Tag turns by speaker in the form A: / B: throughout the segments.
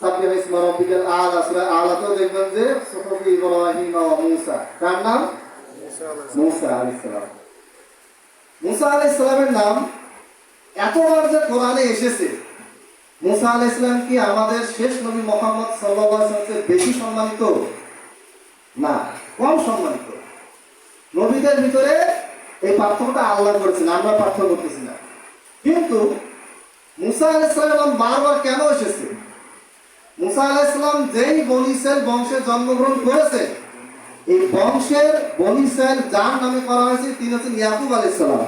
A: সাব্বিহ ইসমা রাব্বিকাল আলা সূরা আলাতেও দেখবেন যে সুহফি ইব্রাহিম ওয়া মূসা। কার নাম? মূসা আলাইহিস সালাম। মূসা আলাইহিস সালামের নাম এতবার যে কোরআনে এসেছে মুসা ইসলাম কি আমাদের শেষ নবী মোহাম্মদ সাল্লামের বেশি সম্মানিত? না কম সম্মানিত। নবীদের ভিতরে এই পার্থক্যটা আল্লাহ করেছেন আমরা পার্থক্য করতেছি না। কিন্তু মুসা আলাহ ইসলামের নাম বারবার কেন এসেছে? মুসা আলাহ ইসলাম যেই বনিসেল বংশে জন্মগ্রহণ করেছে, এই বংশের বনিসেল যার নামে করা হয়েছে, তিনি হচ্ছেন ইয়াকুব আলাহ ইসলাম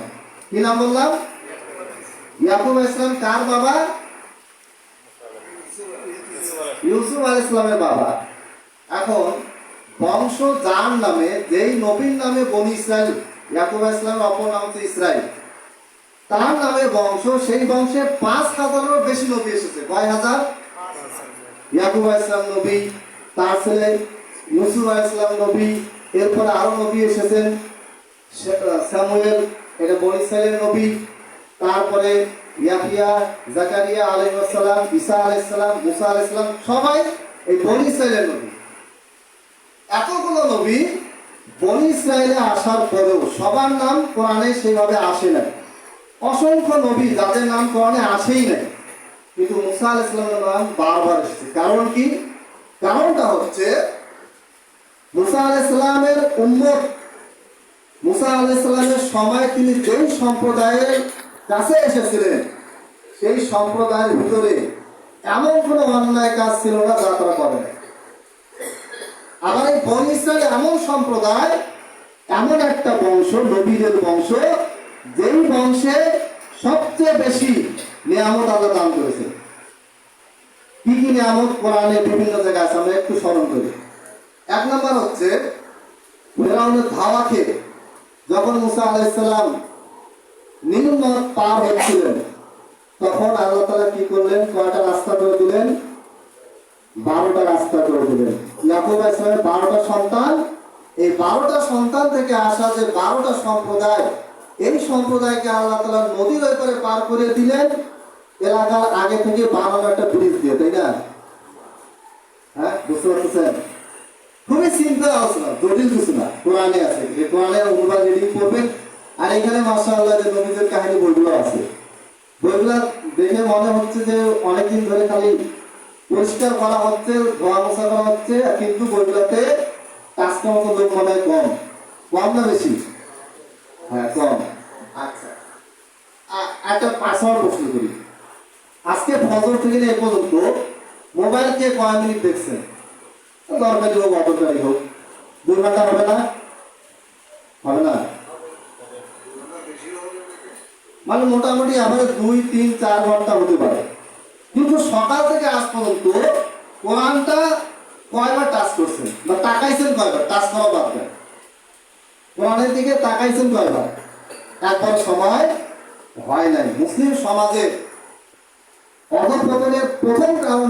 A: কি নাম বললাম? ইয়াকুব আলাইহিস সালাম কার বাবা? ইউসুফ আল ইসলামের বাবা। এখন বংশ যার নামে, যেই নবীর নামে বনি ইসরায়েল ইয়াকুব আলাইহিস সালামের অপর নাম হচ্ছে ইসরায়েল তার নামে বংশ, সেই বংশে পাঁচ হাজারেরও বেশি নবী এসেছে। কয় হাজার? ইয়াকুব আলাইহিস সালাম নবী, তার ছেলে ইউসুফ আলাইহিস সালাম নবী, এরপরে আরও নবী এসেছেন। স্যামুয়েল এটা বনি ইসরায়েলের নবী। তারপরে ইয়াহিয়া, জাকারিয়া আলাইহিস সালাম, ঈসা আলাইহিস সালাম, মুসা আলাইহিস সালাম, সবাই এই বনি ইসরায়েলের নবী। এতগুলো নবী বনি ইসরায়েলে আসার পরেও সবার নাম কোরআনে সেইভাবে আসে না অসংখ্য নবী যাদের নাম কোরআনে আসেই নাই। কিন্তু মুসা আলাইহিস সালামের নাম বারবার এসেছে। কারণ কি? কারণটা হচ্ছে মুসা আলাইহিস সালামের উম্মত। মুসা আলাইসাল্লামের সময় তিনি যেই সম্প্রদায়ের কাছে এসেছিলেন, সেই সম্প্রদায়ের ভিতরে এমন কোনো অন্যায় কাজ ছিল না যা তারা করে। আবার এই বনি এমন সম্প্রদায়, এমন একটা বংশ, নবীদের বংশ, যেই বংশে সবচেয়ে বেশি নিয়ামত আল্লাহ দান করেছে। কি কি নিয়ামত? কোরআনে বিভিন্ন জায়গায় আছে, আমরা একটু স্মরণ করি। এক নম্বর হচ্ছে, ফেরাউনের ধাওয়া খেয়ে যখন মুসা আলাইসাল্লাম নীল নদ পার হচ্ছিলেন তখন আল্লাহ তালা কি করলেন? কয়টা রাস্তা করে দিলেন? বারোটা রাস্তা করে দিলেন। ইয়াকুব ইসলামের বারোটা সন্তান, এই বারোটা সন্তান থেকে আসা যে বারোটা সম্প্রদায়, এই সম্প্রদায়কে আল্লাহ তালা নদীর ওই পার করে দিলেন। এলাকার আগে থেকে বানানো একটা ব্রিজ দিয়ে, তাই না? হ্যাঁ বুঝতে পারতেছেন? খুবই সিম্পল আলোচনা, জটিল কিছু না, কোরআনে আছে। যে কোরআনে অনুবাদ রিডিং করবেন, আর এখানে মাশাআল্লাহ যে নবীদের কাহিনী বইগুলো আছে। বইগুলো দেখে মনে হচ্ছে যে অনেকদিন ধরে খালি পরিষ্কার করা হচ্ছে, ধোয়া করা হচ্ছে, কিন্তু বইগুলোতে কাজটা মতো লোক মনে হয় কম। কম না বেশি? হ্যাঁ কম। আচ্ছা। একটা পাসওয়ার্ড প্রশ্ন করি। আজকে ফজর থেকে এ পর্যন্ত মোবাইল কে কয় মিনিট দেখছেন দরকারি হোক অদরকারি হোক। ঘণ্টা হবে না? হবে না? মানে মোটামুটি আমাদের দুই, তিন, চার ঘণ্টা হতে পারে। কিন্তু সকাল থেকে আজ পর্যন্ত কোরআনটা কয়বার টাচ করছেন? বা তাকাইছেন কয়বার? টাচ করা বাদ দেয় কোরআনের দিকে তাকাইছেন কয়বার? একবার সময় হয় নাই। মুসলিম সমাজে অধপতনের প্রথম কারণ